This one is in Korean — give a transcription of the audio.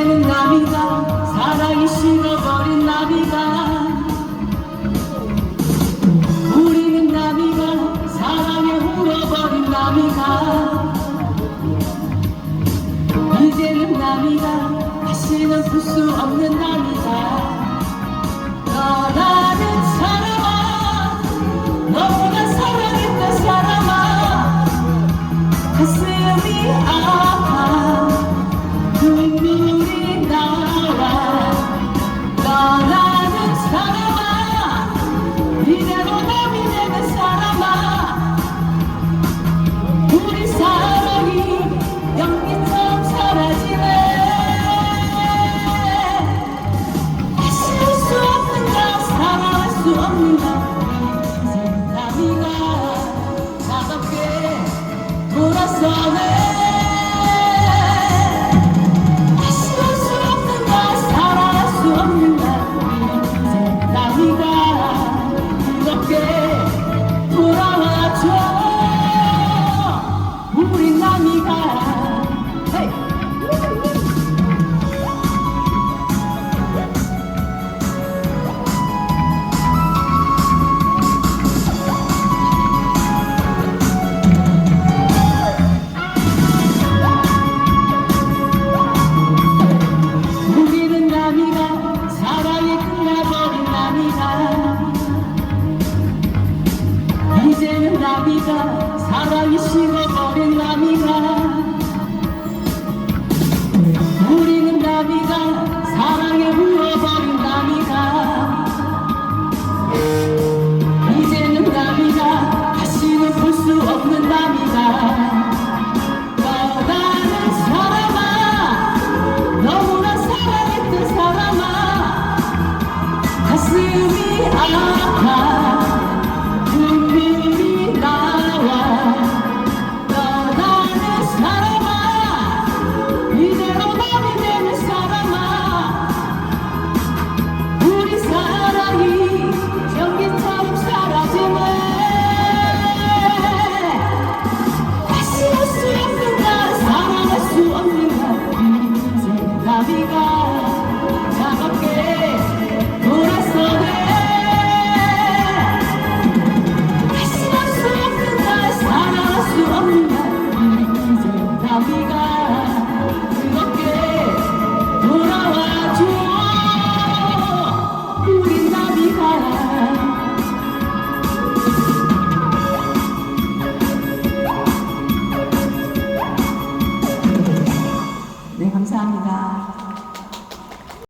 흘리는 나비가 사랑이 식어버린 나비가. 우리는 나비가 사랑에 울어버린 나비가. 이제는 나비가 다시는 풀 수 없는 나비가. 떠나는 사람아 너무나 사랑했던 사람아. 그 가슴이 아 혼자 사랑이 식어버린 나비가. 우리는 나비가 사랑에 울어버린 나비가. 이제는 나비가 다시는 볼 수 없는 나비가. 가슴이 아파.